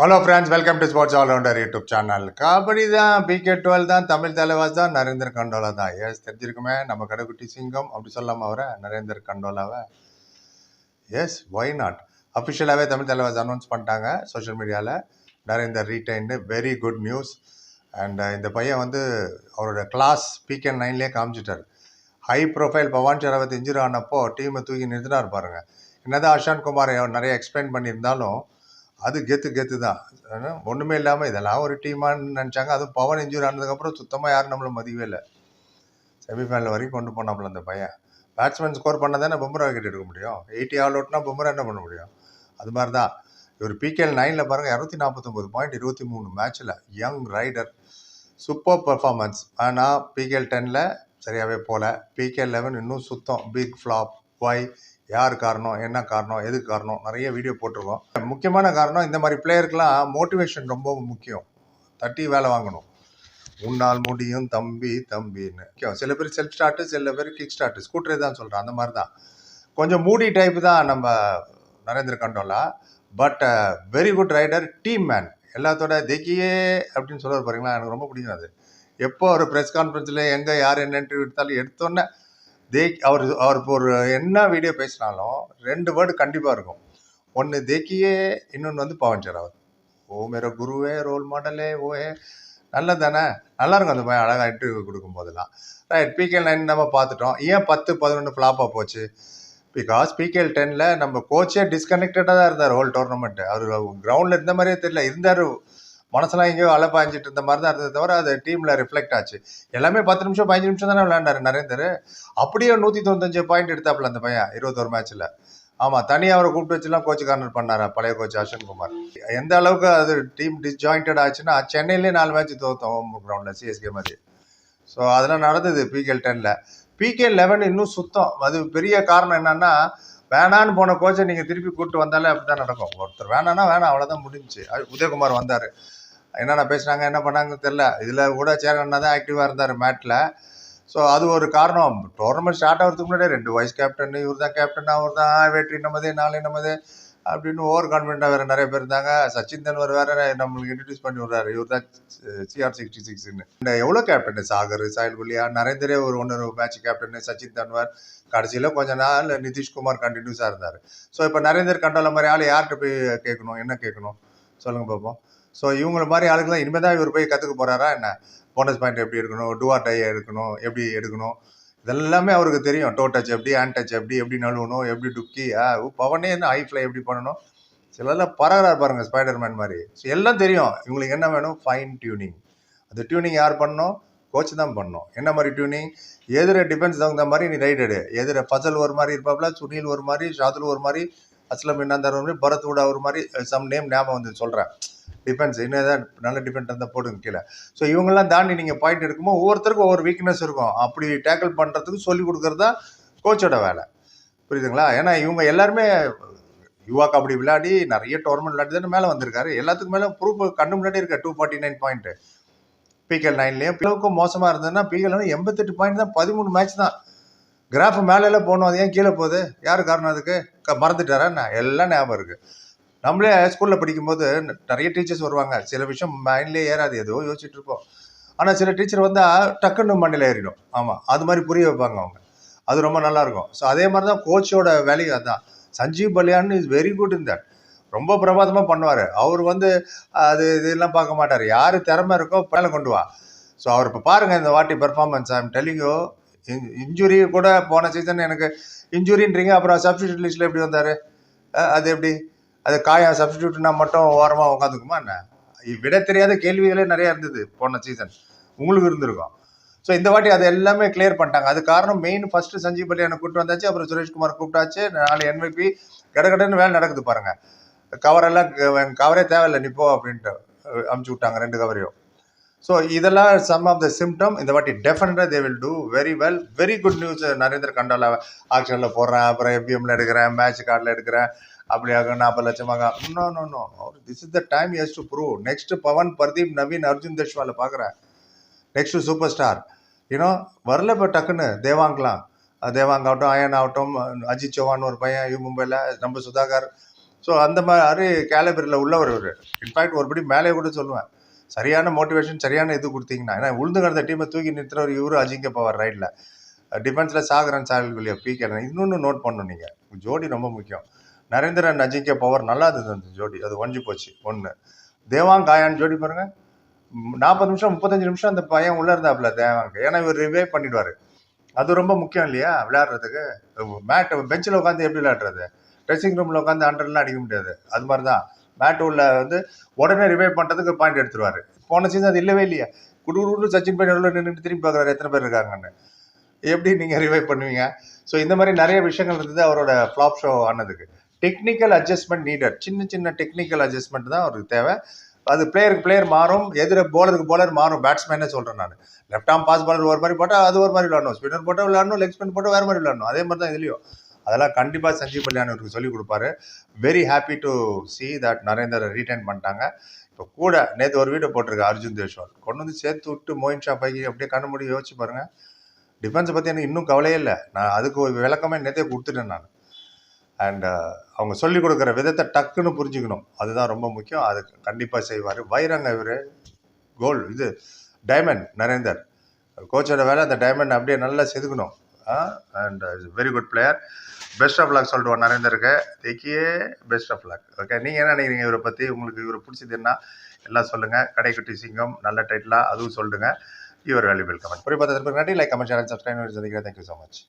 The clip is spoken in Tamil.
Hello friends welcome to sports allrounder YouTube channel kabaddi தான் பிகே டுவெல் தான் தமிழ் தலைவாஸ் தான் நரேந்தர் கண்டோலா தான். எஸ் தெரிஞ்சிருக்குமே? நம்ம கடைக்குட்டி சிங்கம் அப்படி சொல்லாமல் அவரை நரேந்தர் கண்டோலாவை எஸ் ஒய் நாட் அஃபிஷியலாகவே தமிழ் தலைவாஸ் அனௌன்ஸ் பண்ணிட்டாங்க சோஷியல் மீடியாவில் Narender retained very good news and இந்த பையன் வந்து அவரோட கிளாஸ் பிகே நைன்லேயே காமிச்சிட்டார். High profile Pawan Sehrawat injury ஆனப்போ டீமை தூக்கி நிறுத்தினார் பாருங்கள் என்னதான் அஷான் குமார் நிறைய எக்ஸ்பிளைன் பண்ணியிருந்தாலும் அது கெத்து கெத்து தான். ஒன்றுமே இல்லாமல் இதெல்லாம் ஒரு டீமான்னு நினச்சாங்க. அதுவும் பவன் இன்ஜூரி ஆனதுக்கப்புறம் சுத்தமாக யாரும் நம்மளை மதிக்கவே இல்லை. செமிஃபைனல் வரைக்கும் கொண்டு போனாப்புல அந்த பையன். பேட்ஸ்மேன் ஸ்கோர் பண்ணதானே பும்ரா விக்கெட் எடுக்க முடியும்? எயிட்டி ஆல் அவுட்னா பும்ரா என்ன பண்ண முடியும்? அது மாதிரி தான் இவர் பிகேஎல் நைனில் பாருங்கள் இரநூத்தி நாற்பத்தொம்போது பாயிண்ட் இருபத்தி மூணு மேட்ச்சில் யங் ரைடர் சூப்பர் பர்ஃபார்மன்ஸ் ஆனால் பிகேஎல் டெனில் சரியாகவே போகல பிகேஎல் லெவன் இன்னும் சுத்தம். பிக் ஃப்ளாப் ஒய் யார் காரணம் என்ன காரணம் எதுக்கு காரணம் நிறைய வீடியோ போட்டிருக்கோம். முக்கியமான காரணம் இந்த மாதிரி பிளேயருக்கெலாம் மோட்டிவேஷன் ரொம்ப முக்கியம். தட்டி வேலை வாங்கணும். உன்னால் முடியும் தம்பி தம்பின்னு. முக்கியம். சில பேர் செல்ஃப் ஸ்டார்ட்டு சில பேர் கிக் ஸ்டார்ட்டு ஸ்கூட்டரே தான் சொல்கிறேன் அந்த மாதிரி தான் கொஞ்சம் மூடி டைப் தான் நம்ம Narendra Kandola but very good raider team man எல்லாத்தோட தெக்கியே அப்படின்னு சொல்லுவார் பாருங்களா எனக்கு ரொம்ப பிடிக்கும் அது. எப்போ ஒரு ப்ரெஸ் கான்ஃபரன்ஸில் எங்கே யார் என்ன இன்டர்வியூ எடுத்தாலும் எடுத்தோன்னே தே அவர் அவர் இப்போ ஒரு என்ன வீடியோ பேசினாலும் ரெண்டு வேர்டு கண்டிப்பாக இருக்கும். ஒன்று தேக்கியே இன்னொன்று வந்து பவன் ஷெராவத் ஓ மேரோ குருவே ரோல் மாடலே ஓஹே. நல்லது தானே நல்லா இருக்கும் அந்த பையன் அழகாக இன்டர்வியூ கொடுக்கும் போதெல்லாம் ரைட் பிகேஎல் நைன் நம்ம பார்த்துட்டோம். ஏன் பத்து பதினொன்று ஃப்ளாப்பாக போச்சு? பிகாஸ் பிகேஎல் டென்னில் நம்ம கோச்சே டிஸ்கனெக்டடாக தான் இருந்தார் ஹோல் டோர்னமெண்ட்டு அவர் கிரவுண்டில் இருந்த மாதிரியே தெரியல. இருந்தார். மனசெல்லாம் எங்கேயோ அலப்பாஞ்சிட்டு இருந்த மாதிரி தான் இருந்தது தவிர அது டீமில் ரிஃப்ளெக்ட் ஆச்சு. எல்லாமே பத்து நிமிஷம் பதினஞ்சு நிமிஷம் தானே விளையாண்டாரு நரேந்தர் அப்படியே நூற்றி தொண்ணூத்தஞ்சு பாயிண்ட் எடுத்தாப்புல அந்த பையன் இருபத்தொரு மேட்ச்சில் ஆமாம் தனியாக அவரை கூப்பிட்டு வச்சுலாம் கோச் கார்னர் பண்ணார் பழைய கோச் அஸ்வின் குமார் எந்த அளவுக்கு அது டீம் டிஸ்ஜாயின்ட் ஆச்சுன்னா சென்னையிலே நாலு மேட்ச் தோத்தோம் ஹோம் கிரவுண்டில் சிஎஸ்கே மாதிரி. ஸோ அதெல்லாம் நடந்தது பிகேஎல் டெனில் பிகே லெவன் இன்னும் சுத்தம். அது பெரிய காரணம் என்னன்னா வேணான்னு போன கோச்சை நீங்கள் திருப்பி கூப்பிட்டு வந்தாலே அப்படி தான் நடக்கும். ஒருத்தர் வேணான்னா வேணாம் அவ்வளோதான் முடிஞ்சுச்சு. அது உதயகுமார் வந்தார். என்னென்ன பேசுகிறாங்க என்ன பண்ணாங்கன்னு தெரில இதில் கூட சேரண்ணா தான் ஆக்டிவாக இருந்தார் மேட்டில் ஸோ அது ஒரு காரணம். டோர்னமெண்ட் ஸ்டார்ட் ஆகிறதுக்கு முன்னாடியே ரெண்டு வைஸ் கேப்டன் இவர் தான் கேப்டன் அவர் தான் வெற்றி நம்மதே நாளை நம்மதே அப்படின்னு ஓவர் கான்ஃபிடென்ட்டாக வேறு நிறைய பேர் இருந்தாங்க. சச்சின் தன்வர் வேறு நம்மளுக்கு இன்ட்ரடியூஸ் பண்ணி விட்றாரு. இவர் தான் சிஆர் சிக்ஸ்டி சிக்ஸ்னு இந்த எவ்வளோ கேப்டன் சாகர் சாயல் குலியா நரேந்திரே ஒரு ஒன்று மேட்ச் கேப்டன் சச்சின் தன்வர். கடைசியில் கொஞ்ச நாள் நிதிஷ்குமார் கண்டினியூஸாக இருந்தார். ஸோ இப்போ நரேந்தர் கண்டோல மாதிரி ஆள் யார்கிட்ட போய் கேட்கணும்? என்ன கேட்கணும்? சொல்லுங்கள் பார்ப்போம் ஸோ இவங்கள மாதிரி ஆளுக்கெல்லாம் இனிமேல் தான் இவர் போய் கற்றுக்க போகிறாரா என்ன? போனஸ் பாயிண்ட் எப்படி எடுக்கணும்? டூஆர் டை எடுக்கணும்? எப்படி எடுக்கணும்? இதெல்லாமே அவருக்கு தெரியும். டோ டச் எப்படி ஹேண்ட் டச் எப்படி எப்படி நழுவணும்? எப்படி டுக்கி? ஆ பவனே என்ன ஹை ஃப்ளை எப்படி பண்ணணும்? சிலர்லாம் பரகிறார் பாருங்கள் ஸ்பைடர்மேன் மாதிரி. ஸோ எல்லாம் தெரியும். இவங்களுக்கு என்ன வேணும்? ஃபைன் டியூனிங் அந்த டியூனிங் யார் பண்ணணும்? கோச் தான் பண்ணணும். என்ன மாதிரி டியூனிங் எதிர டிஃபென்ஸ் தகுந்த மாதிரி நீ ரைட் எடு. எதிர ஃபசல் ஒரு மாதிரி இருப்பாப்ல சுனில் ஒரு மாதிரி ஷாதுல் ஒரு மாதிரி அஸ்லம் இன்னாந்தார் ஒரு மாதிரி பரத் ஒரு மாதிரி சம் நேம் ஞாபகம் வந்து சொல்கிறேன் டிஃபென்ஸ் என்ன ஏதாவது நல்ல டிஃபெண்ட் இருந்தால் போடுங்க கீழே. ஸோ இவங்கெல்லாம் தாண்டி நீங்கள் பாயிண்ட் எடுக்கும்போது ஒவ்வொருத்தருக்கும் ஒவ்வொரு வீக்னஸ் இருக்கும். அப்படி டேக்கிள் பண்ணுறதுக்கு சொல்லி கொடுக்குறது தான் கோச்சோட வேலை. புரியுதுங்களா? ஏன்னா இவங்க எல்லாருமே யுவா கபடி விளையாடி நிறைய டோர்னமெண்ட் விளையாடி தானே மேலே வந்திருக்காரு. எல்லாத்துக்கும் மேலே ப்ரூஃப் கண்ணு முன்னாடி இருக்கா. Two forty nine point PKL நைன்லேயும் பிளவுக்கும் மோசமாக இருந்ததுன்னா பிகேஎல் எண்பத்தெட்டு பாயிண்ட் தான். பதிமூணு மேட்ச் தான். கிராஃப் மேலே போகணும் அது ஏன் கீழே போகுது? யார் காரணம் அதுக்கு? க மறந்துட்டாரா என்ன? எல்லாம் ஞாபகம் இருக்குது நம்மளே ஸ்கூலில் படிக்கும்போது நிறைய டீச்சர்ஸ் வருவாங்க. சில விஷயம் மைண்ட்லேயே ஏறாது ஏதோ யோசிச்சுட்டு இருப்போம். ஆனால் சில டீச்சர் வந்தால் டக்குன்னு மண்ணில் ஏறிடும். ஆமாம் அது மாதிரி புரிய வைப்பாங்க அவங்க. அது ரொம்ப நல்லாயிருக்கும் ஸோ அதே மாதிரி தான் கோச்சோட வேலையும் அதுதான் Sanjeev Baliyan is very good இந்த ரொம்ப பிரமாதமாக பண்ணுவார். அவர் வந்து அது இதெல்லாம் பார்க்க மாட்டார். யார் திறமை இருக்கோ மேலே கொண்டு வா. ஸோ அவர் இப்போ பாருங்கள் இந்த வாட்டி பெர்ஃபார்மன்ஸ் ஐம் டெல்லிங்கோ இன்ஜுரி கூட போன சீசன் எனக்கு இன்ஜுரின்றீங்க அப்புறம் சப்ஸ்டியூட் லிஸ்ட்டில் எப்படி வந்தார்? அது எப்படி? அது காயம் சப்ஸ்டியூட்னா மட்டும் ஓரமாக உட்காந்துக்குமா என்ன? விட தெரியாத கேள்விகளே நிறையா இருந்தது போன சீசன் உங்களுக்கு இருந்திருக்கும். ஸோ இந்த வாட்டி அது எல்லாமே கிளியர் பண்ணிட்டாங்க. அது காரணம் மெயின் ஃபர்ஸ்ட் சஞ்சீவ் பல்லியான கூப்பிட்டு வந்தாச்சு அப்புறம் சுரேஷ்குமார் கூப்பிட்டாச்சு நாலு என்விபி கடகடன்னு வேலை நடக்குது பாருங்க. கவரெல்லாம் கவரே தேவையில்லை நிப்போ போ அப்படின்ட்டு அமுச்சு விட்டாங்க ரெண்டு கவரையும் ஸோ இதெல்லாம் சம் ஆஃப் த சிம்டம் இந்த வாட்டி டெஃபினட்டாக they will do very well very good news Narendra Kandola ஆக்ஷனில் போடுறேன் அப்புறம் எஃபிஎம்ல எடுக்கிறேன் மேட்ச் கார்டில் எடுக்கிறேன். அப்படியாக நாற்பது லட்சமாக இன்னும் இன்னும் this is the time as to prove next Pawan Pradeep Naveen Arjun தஷ்வாலை பார்க்குறேன் நெக்ஸ்ட் சூப்பர் ஸ்டார் யூனோ வரல இப்போ டக்குன்னு. தேவாங்கலாம். தேவாங்காகட்டும் ஆகட்டும் அயன் ஆகட்டும் அஜித் சௌஹான் ஒரு பையன் யூ மும்பையில் நம்ம சுதாகர். ஸோ அந்த மாதிரி கேலபரியில் உள்ளவர் இவர். இன்ஃபேக்ட் ஒருபடி மேலே கூட சொல்லுவேன். சரியான மோட்டிவேஷன் சரியான இது கொடுத்தீங்கன்னா ஏன்னா உளுந்து கிடந்த டீமை தூக்கி நிறுத்துறவர் இவரு அஜிங்க பவர் ரைட்டில் டிஃபென்ஸில் சாகரன் பி பிகே இன்னொன்று நோட் பண்ணணும் நீங்கள் ஜோடி ரொம்ப முக்கியம். நரேந்திரன் அஜிங்க பவர் நல்லா இருந்தது அந்த ஜோடி. அது ஒஞ்சி போச்சு. ஒன்று தேவாங் காயான் ஜோடி பாருங்க. நாற்பது நிமிஷம் முப்பத்தஞ்சு நிமிஷம் அந்த பையன் உள்ள இருந்தாப்புல தேவாங்க ஏன்னா இவர் ரிவே பண்ணிடுவார். அது ரொம்ப முக்கியம் இல்லையா? விளையாடுறதுக்கு. மேட் பெஞ்சில் உட்காந்து எப்படி விளையாடுறது? ட்ரெஸ்ஸிங் ரூமில் உட்காந்து அண்டர்லாம் அடிக்க முடியாது. அது மாதிரி தான் மேட் உள்ள வந்து உடனே ரிவைவ் பண்ணுறதுக்கு பாயிண்ட் எடுத்துருவார். போன சீசன் அது இல்லவே இல்லையா. குடுகுடு சச்சின் பையன் நடுவில் நின்று திரும்பி பார்க்குறாரு எத்தனை பேர் இருக்காங்கன்னு. எப்படி நீங்கள் ரிவைவ் பண்ணுவீங்க? ஸோ இந்த மாதிரி நிறைய விஷயங்கள் இருந்தது அவரோட ஃப்ளாப் ஷோ ஆனதுக்கு. டெக்னிக்கல் அட்ஜஸ்ட்மெண்ட் நீடட் சின்ன சின்ன டெக்னிக்கல் அட்ஜஸ்ட்மெண்ட் தான் அவருக்கு தேவை. அது பிளேயருக்கு பிளேயர் மாறும் எதிர போலருக்கு போலர் மாறும். பேட்ஸ்மேனே சொல்கிறேன் நான். லெஃப்ட் ஆம் பாஸ் பாலர் ஒரு மாதிரி போட்டால் அது ஒரு மாதிரி விளாடணும் ஸ்பின்னர் போட்டால் விளாடணும் லெக் ஸ்பின் போட்டால் வேறு மாதிரி விளாடணும் அதே மாதிரி தான் இதுலையும். அதெல்லாம் கண்டிப்பாக சஞ்சீவ் கல்யாண் அவருக்கு சொல்லிக் கொடுப்பாரு. Very happy to see that Narender retain பண்ணிட்டாங்க. இப்போ கூட நேற்று ஒரு வீடியோ போட்டிருக்கு அர்ஜுன் தேஷ்வால். கொண்டு வந்து சேர்த்து விட்டு மோயின் ஷா பைக்கி அப்படியே கண்ணு மூடி யோசிச்சு பாருங்கள் டிஃபென்ஸை பற்றி எனக்கு இன்னும் கவலையே இல்லை. நான் அதுக்கு ஒரு விளக்கமே நேற்றே கொடுத்துட்டேன் நான். அண்டு uh, அவங்க சொல்லிக் கொடுக்குற விதத்தை டக்குன்னு புரிஞ்சுக்கணும். அதுதான் ரொம்ப முக்கியம். அது கண்டிப்பாக செய்வார். வைரங்க இவர் கோல் இது டைமண்ட் நரேந்தர். கோச்சோட வேலை அந்த டைமண்ட் அப்படியே நல்லா செதுக்கணும். And very good player best of luck சொல்லிட்டு நரேந்தருக்கு. தேக்கியே பெஸ்ட் ஆஃப் லக் ஓகே நீங்கள் என்ன நினைக்கிறீங்க இவரை பற்றி உங்களுக்கு இவரை பிடிச்சதுன்னா எல்லாம் சொல்லுங்கள் கடைக்குட்டி சிங்கம் நல்ல டைட்டிலாக அதுவும் சொல்லுங்கள் யுவர் வேல்யூபிள் கமெண்ட் புரிய பார்த்ததற்கு நன்றி. லைக் கமெண்ட் சேனல் சப்ஸ்கிரைப் சந்திக்கிறேன் தேங்க்யூ ஸோ மச்